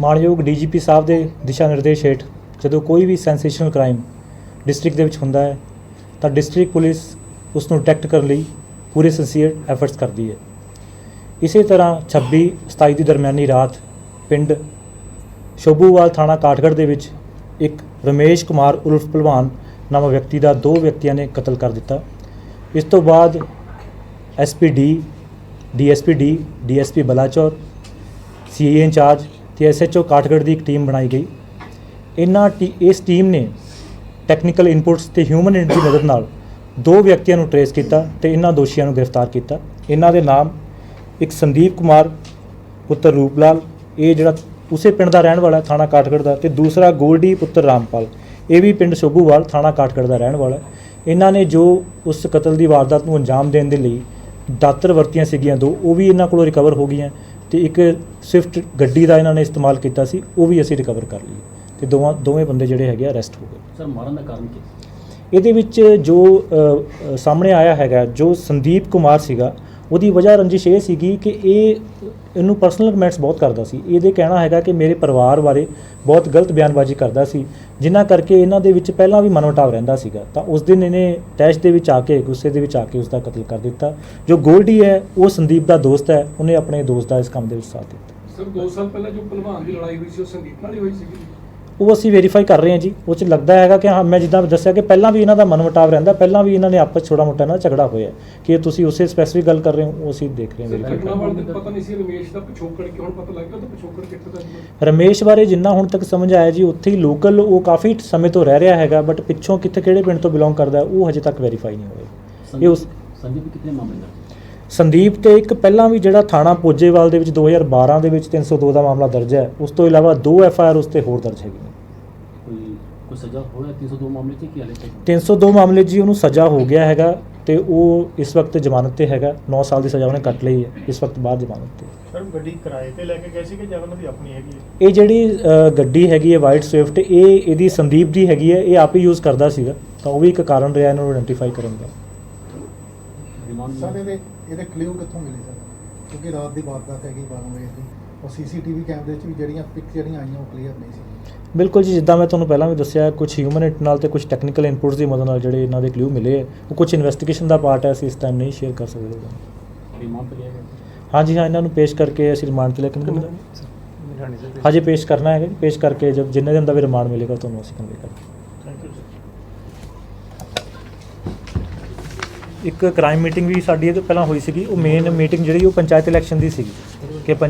ਮਾਨਯੋਗ ਡੀਜੀਪੀ ਸਾਹਿਬ ਦੇ ਦਿਸ਼ਾ ਨਿਰਦੇਸ਼ ਹੇਠ ਜਦੋਂ ਕੋਈ ਵੀ ਸੈਂਸੇਸ਼ਨਲ ਕ੍ਰਾਈਮ ਡਿਸਟ੍ਰਿਕਟ ਦੇ ਵਿੱਚ ਹੁੰਦਾ ਹੈ, ਤਾਂ ਡਿਸਟ੍ਰਿਕਟ ਪੁਲਿਸ ਉਸ ਨੂੰ ਡਿਟੈਕਟ ਕਰਨ ਲਈ ਪੂਰੇ ਸਿੰਸੀਅਰ ਐਫਰਟਸ ਕਰਦੀ ਹੈ। ਇਸੇ ਤਰ੍ਹਾਂ 26 27 ਦੀ ਦਰਮਿਆਨੀ ਰਾਤ ਪਿੰਡ ਸ਼ੋਭੂਵਾਲ ਥਾਣਾ ਕਾਠਗੜ੍ਹ ਦੇ ਵਿੱਚ ਇੱਕ ਰਮੇਸ਼ ਕੁਮਾਰ ਉਲਫ ਪਹਿਲਵਾਨ ਨਾਮਕ ਵਿਅਕਤੀ ਦਾ ਦੋ ਵਿਅਕਤੀਆਂ ਨੇ ਕਤਲ ਕਰ ਦਿੱਤਾ। ਇਸ ਤੋਂ ਬਾਅਦ SPD DSPD DSP Balachaur, CA incharge ਤੇ ਐਸਐਚਓ ਕਾਠਗੜ੍ਹ ਦੀ ਇੱਕ ਟੀਮ ਬਣਾਈ ਗਈ। ਇਹਨਾਂ ਟੀ- ਇਸ ਟੀਮ ਨੇ ਟੈਕਨੀਕਲ ਇਨਪੁਟਸ ਤੇ ਹਿਊਮਨ ਇੰਟ ਦੀ ਮਦਦ ਨਾਲ ਦੋ ਵਿਅਕਤੀਆਂ ਨੂੰ ਟਰੇਸ ਕੀਤਾ ਤੇ ਇਹਨਾਂ ਦੋਸ਼ੀਆਂ ਨੂੰ ਗ੍ਰਿਫਤਾਰ ਕੀਤਾ। ਇਹਨਾਂ ਦੇ ਨਾਮ ਇੱਕ ਸੰਦੀਪ ਕੁਮਾਰ, ਪੁੱਤਰ ਰੂਪਲਾਲ, ਇਹ ਜਿਹੜਾ ਉਸੇ ਪਿੰਡ ਦਾ ਰਹਿਣ ਵਾਲਾ ਥਾਣਾ ਕਾਠਗੜ੍ਹ ਦਾ, ਤੇ ਦੂਸਰਾ ਗੋਲਡੀ, ਪੁੱਤਰ ਰਾਮਪਾਲ। ਇਹ ਵੀ ਪਿੰਡ ਸ਼ੋਭੂਵਾਲ, ਥਾਣਾ ਕਾਠਗੜ੍ਹ ਦਾ ਰਹਿਣ ਵਾਲਾ ਇਹਨਾਂ ਨੇ ਜੋ ਉਸ ਕਤਲ ਦੀ ਵਾਰਦਾਤ ਨੂੰ ਅੰਜਾਮ ਦੇਣ ਦੇ ਲਈ ਦਾਤਰ ਵਰਤੀਆਂ ਸੀਗੀਆਂ ਦੋ ਉਹ ਵੀ ਇਹਨਾਂ ਕੋਲੋਂ ਰਿਕਵਰ ਹੋ ਗਈਆਂ ਤੇ ਇੱਕ ਸਵਿਫਟ ਗੱਡੀ ਦਾ ਇਹਨਾਂ ਨੇ ਇਸਤੇਮਾਲ ਕੀਤਾ ਸੀ ਉਹ ਵੀ ਅਸੀਂ ਰਿਕਵਰ ਕਰ ਲਈ ਤੇ ਦੋਵਾਂ ਦੋਵੇਂ ਬੰਦੇ ਜਿਹੜੇ ਹੈਗੇ ਅਰੈਸਟ ਹੋ ਗਏ। ਸਰ ਮਾਰਨ ਦਾ ਕਾਰਨ ਕੀ? ਇਹਦੇ ਵਿੱਚ ਜੋ ਸਾਹਮਣੇ ਆਇਆ ਹੈਗਾ ਜੋ ਸੰਦੀਪ ਕੁਮਾਰ ਸੀਗਾ ਉਹਦੀ ਵਜ੍ਹਾ ਰੰਜਿਸ਼ ਇਹ ਸੀਗੀ ਕਿ ਇਹ, ਇਹਨੂੰ ਪਰਸਨਲ ਕਮੈਂਟਸ ਬਹੁਤ ਕਰਦਾ ਸੀ। ਇਹਦੇ ਕਹਿਣਾ ਹੈਗਾ ਕਿ ਮੇਰੇ ਪਰਿਵਾਰ ਬਾਰੇ ਬਹੁਤ ਗਲਤ ਬਿਆਨਬਾਜ਼ੀ ਕਰਦਾ ਸੀ, ਜਿਨ੍ਹਾਂ ਕਰਕੇ ਇਹਨਾਂ ਦੇ ਵਿੱਚ ਪਹਿਲਾਂ ਵੀ ਮਨੋਟਾਵ ਰਹਿੰਦਾ ਸੀਗਾ। ਤਾਂ ਉਸ ਦਿਨ ਇਹਨੇ ਟੈਸ਼ ਦੇ ਵਿੱਚ ਆ ਕੇ, ਗੁੱਸੇ ਦੇ ਵਿੱਚ ਆ ਕੇ ਉਸ ਦਾ ਕਤਲ ਕਰ ਦਿੱਤਾ। ਜੋ ਗੋਲਡੀ ਹੈ, ਉਹ ਸੰਦੀਪ ਦਾ ਦੋਸਤ ਹੈ, ਉਹਨੇ ਆਪਣੇ ਦੋਸਤ ਦਾ ਇਸ ਕੰਮ ਦੇ ਵਿੱਚ ਸਾਥ ਦਿੱਤਾ। ਸਰ 2 ਸਾਲ ਪਹਿਲਾਂ ਜੋ ਭਲਵਾਨ ਦੀ ਲੜਾਈ ਹੋਈ ਸੀ, ਉਹ ਸੰਗੀਤ ਨਾਲ ਹੀ ਹੋਈ ਸੀਗੀ। ਉਹ ਅਸੀਂ ਵੈਰੀਫਾਈ ਕਰ ਰਹੇ ਹਾਂ ਜੀ। ਉਹ ਚ ਲੱਗਦਾ ਹੈਗਾ ਕਿ ਹਾਂ ਮੈਂ ਜਿੱਦਾਂ ਦੱਸਿਆ ਕਿ ਪਹਿਲਾਂ ਵੀ ਇਹਨਾਂ ਦਾ ਮਨਮਟਾਵ ਰਹਿੰਦਾ ਪਹਿਲਾਂ ਵੀ ਇਹਨਾਂ ਨੇ ਆਪਸ ਛੋਟਾ ਮੋਟਾ ਨਾ ਝਗੜਾ ਹੋਇਆ। ਕਿ ਤੁਸੀਂ ਉਸੇ ਸਪੈਸੀਫਿਕ ਗੱਲ ਕਰ ਰਹੇ ਹੋ ਉਹ ਅਸੀਂ ਦੇਖ ਰਹੇ ਹਾਂ ਸਰ ਵੈਰੀਫਾਈ ਘਟਨਾ ਕਰ ਵਾਲੇ ਦਿਨ ਪਤਾ ਨਹੀਂ ਸੀ ਰਮੇਸ਼ ਦਾ ਪਿਛੋਕੜ ਕਿ ਹੁਣ ਪਤਾ ਲੱਗ ਗਿਆ ਤਾਂ ਪਿਛੋਕੜ ਕਿੱਥੇ ਦਾ ਸੀ। ਰਮੇਸ਼ ਬਾਰੇ ਜਿੰਨਾ ਹੁਣ ਤੱਕ ਸਮਝ ਆਇਆ ਜੀ ਉੱਥੇ ਹੀ ਲੋਕਲ ਉਹ ਕਾਫੀ ਸਮੇਂ ਤੋਂ ਰਹਿ ਰਿਹਾ ਹੈਗਾ ਬਟ ਪਿੱਛੋਂ ਕਿੱਥੇ ਕਿਹੜੇ ਪਿੰਡ ਤੋਂ ਬਿਲੋਂਗ ਕਰਦਾ ਹੈ, ਉਹ ਹਜੇ ਤੱਕ ਵੈਰੀਫਾਈ ਨਹੀਂ ਹੋਇਆ। ਇਹ ਉਸ ਸੰਦੀਪ ਦੇ ਕਿੰਨੇ ਮਾਮਲੇ ਦਰਜ ਸੰਦੀਪ ਤੇ ਇੱਕ ਪਹਿਲਾਂ ਵੀ ਜਿਹੜਾ ਥਾਣਾ ਪੋਜੇਵਾਲ ਦੇ ਵਿੱਚ 2012 ਦੇ ਵਿੱਚ 302 ਦਾ ਮਾਮਲਾ ਦਰਜ ਹੈ ਉਸ ਤੋਂ ਇਲਾਵਾ ਦੋ ਐਫ ਆਈ ਆਰ ਉਸ ਤੇ ਹੋਰ ਦਰਜ ਹੈਗੀਆਂ ਸਜ਼ਾ ਹੋਇਆ? 302 ਮਾਮਲੇ 'ਚ ਕੀ ਹਾਲੇ ਤੱਕ 302 ਮਾਮਲੇ 'ਚ ਜੀ ਉਹਨੂੰ ਸਜ਼ਾ ਹੋ ਗਿਆ ਹੈਗਾ ਤੇ ਉਹ ਇਸ ਵਕਤ ਜ਼ਮਾਨਤ ਤੇ ਹੈਗਾ। 9 ਸਾਲ ਦੀ ਸਜ਼ਾ ਉਹਨੇ ਕੱਟ ਲਈ ਹੈ। ਇਸ ਵਕਤ ਬਾਅਦ ਜ਼ਮਾਨਤ ਤੇ। ਸਰ ਗੱਡੀ ਕਿਰਾਏ ਤੇ ਲੈ ਕੇ ਗਏ ਸੀ ਕਿ ਜਾਂ ਉਹਨਾਂ ਦੀ ਆਪਣੀ ਹੈਗੀ ਹੈ? ਇਹ ਜਿਹੜੀ ਅ, ਗੱਡੀ ਹੈਗੀ ਹੈ ਵਾਈਟ ਸਵਿਫਟ ਇਹ ਇਹਦੀ ਸੰਦੀਪ ਦੀ ਹੈਗੀ ਹੈ। ਇਹ ਆਪ ਹੀ ਯੂਜ਼ ਕਰਦਾ ਸੀਗਾ। ਤਾਂ ਉਹ ਵੀ ਇੱਕ ਕਾਰਨ ਰਿਹਾ ਇਹਨੂੰ ਆਇਡੈਂਟੀਫਾਈ ਕਰਨ ਦਾ। ਰਿਮਾਂਡ ਸਰ ਇਹਦੇ ਇਹਦੇ ਕਿੱਥੋਂ ਮਿਲੇ ਸਰ? ਕਿਉਂਕਿ ਰਾਤ ਦੀ ਵਾਰਦਾਤ ਹੈਗੀ 12 ਵਜੇ ਦੀ। ਉਹ ਸੀਸੀਟੀਵੀ ਕੈਮਰੇ 'ਚ ਵੀ ਜਿਹੜੀਆਂ ਪਿਕ ਜਿਹੜੀਆਂ ਆਈਆਂ ਉਹ ਕਲੀਅਰ ਨਹੀਂ ਸੀ। ਬਿਲਕੁਲ ਜੀ ਜਿੱਦਾਂ ਮੈਂ ਤੁਹਾਨੂੰ ਪਹਿਲਾਂ ਵੀ ਦੱਸਿਆ ਕੁਝ ਹਿਊਮਨ ਇੰਟ ਨਾਲ ਤੇ ਕੁਝ ਟੈਕਨੀਕਲ ਇਨਪੁਟਸ ਦੀ ਮਦਦ ਨਾਲ ਜਿਹੜੇ ਇਹਨਾਂ ਦੇ ਕਲਿਊ ਮਿਲੇ ਹੈ, ਉਹ ਕੁਝ ਇਨਵੈਸਟੀਗੇਸ਼ਨ ਦਾ ਪਾਰਟ ਹੈ ਅਸੀਂ ਇਸ ਟਾਈਮ ਨਹੀਂ ਸ਼ੇਅਰ ਕਰ ਸਕਦੇ। ਉਹਦਾ। ਰਿਮਾਂਡ ਤੇ ਲਿਆ ਗਿਆ। ਹਾਂਜੀ ਹਾਂ ਇਹਨਾਂ ਨੂੰ ਪੇਸ਼ ਕਰਕੇ ਅਸੀਂ ਰਿਮਾਂਡ ਤੇ ਲੈ ਕੇ ਹਜੇ ਪੇਸ਼ ਕਰਨਾ ਹੈਗਾ ਜੀ, ਪੇਸ਼ ਕਰਕੇ ਜਦ ਜਿੰਨੇ ਦਿਨ ਦਾ ਵੀ ਰਿਮਾਂਡ ਮਿਲੇਗਾ ਤੁਹਾਨੂੰ ਅਸੀਂ ਕਨਵੇ ਕਰਾਂਗੇ। ਥੈਂਕ ਯੂ ਸਰ ਇੱਕ ਕ੍ਰਾਈਮ ਮੀਟਿੰਗ ਵੀ ਸਾਡੀ ਇਹ ਤੋਂ ਪਹਿਲਾਂ ਹੋਈ ਸੀਗੀ ਉਹ ਮੇਨ ਮੀਟਿੰਗ ਜਿਹੜੀ ਉਹ ਪੰਚਾਇਤ ਇਲੈਕਸ਼ਨ ਦੀ ਸੀਗੀ ਕਿ ਪੰਚ